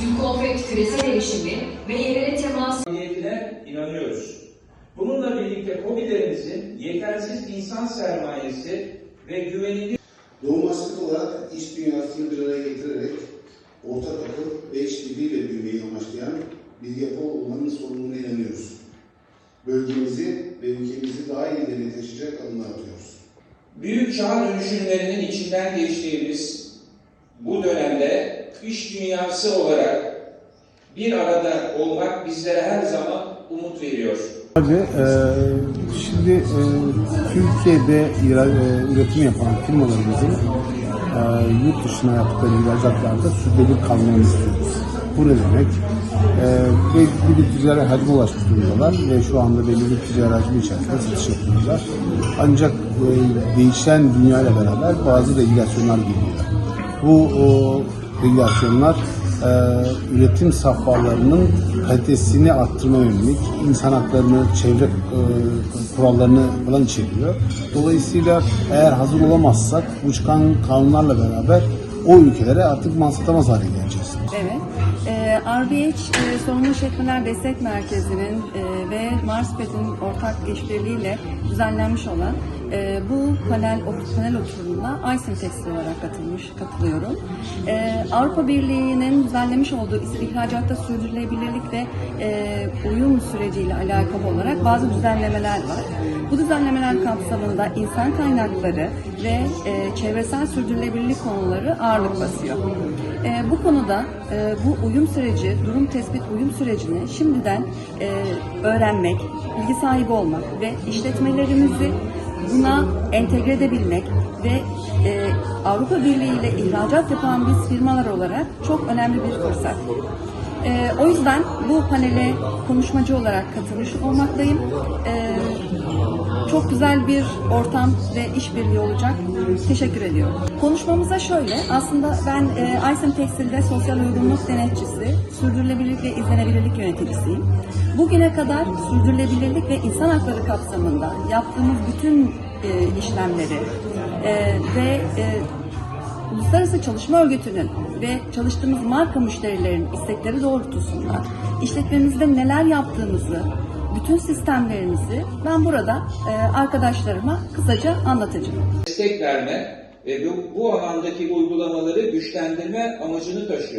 Glukonfekt küresel erişimi ve yerine temas niyetine inanıyoruz. Bununla birlikte COBİ'lerimizin yetersiz insan sermayesi ve güvenilir Doğu Masket olarak iş dünyasını bir araya getirerek ortak akıl ve işbirliğiyle büyümeyi amaçlayan bir yapı olmanın sorumluluğuna inanıyoruz. Bölgemizi ve ülkemizi daha iyi ileriye taşıyacak adımlar atıyoruz. büyük çağ dönüşümlerinin içinden geçtiğimiz bu dönemde iş dünyası olarak bir arada olmak bizlere her zaman umut veriyor. Tabii e, şimdi e, Türkiye'de ira- e, üretim yapan firmalarımızın e, yurt dışına yaptıkları ihracatlarda sürdürülebilir kalmamızı istiyoruz. Bu ne demek? E, belli bir ticari hacme ulaşmış durumdalar ve şu anda belli bir ticari hacmi içerisinde satış yapıyorlar. Ancak e, değişen dünya ile beraber bazı regülasyonlar geliyor. Bu o, regülasyonlar e, üretim safhalarının kalitesini arttırma yönelik insan haklarını, çevre e, kurallarını falan içeriyor. Dolayısıyla eğer hazır olamazsak bu çıkan kanunlarla beraber o ülkelere artık mal satamaz hale geleceğiz. Evet. Ee, RBH e, Sorumlu İşletmeler Destek Merkezi'nin e, ve Marspet'in ortak işbirliğiyle düzenlenmiş olan e, bu panel panel oturumuna Aysin Tekstil olarak katılmış katılıyorum. E, Avrupa Birliği'nin düzenlemiş olduğu ihracatta sürdürülebilirlik ve e, uyum süreciyle alakalı olarak bazı düzenlemeler var. Bu düzenlemeler kapsamında insan kaynakları ve e, çevresel sürdürülebilirlik konuları ağırlık basıyor. E, bu konuda e, bu uyum süreci, durum tespit uyum sürecini şimdiden e, öğrenmek, bilgi sahibi olmak ve işletmelerimizi buna entegre edebilmek ve e, Avrupa Birliği ile ihracat yapan biz firmalar olarak çok önemli bir fırsat. E, o yüzden bu panele konuşmacı olarak katılmış olmaktayım. E, çok güzel bir ortam ve işbirliği olacak. Teşekkür ediyorum. Konuşmamıza şöyle, aslında ben e, Aysen Tekstil'de sosyal uygunluk denetçisi, sürdürülebilirlik ve izlenebilirlik yöneticisiyim. Bugüne kadar sürdürülebilirlik ve insan hakları kapsamında yaptığımız bütün e, işlemleri e, ve e, Uluslararası Çalışma Örgütü'nün ve çalıştığımız marka müşterilerin istekleri doğrultusunda işletmemizde neler yaptığımızı, bütün sistemlerimizi ben burada e, arkadaşlarıma kısaca anlatacağım. destek verme ve bu, bu alandaki uygulamaları güçlendirme amacını taşıyor.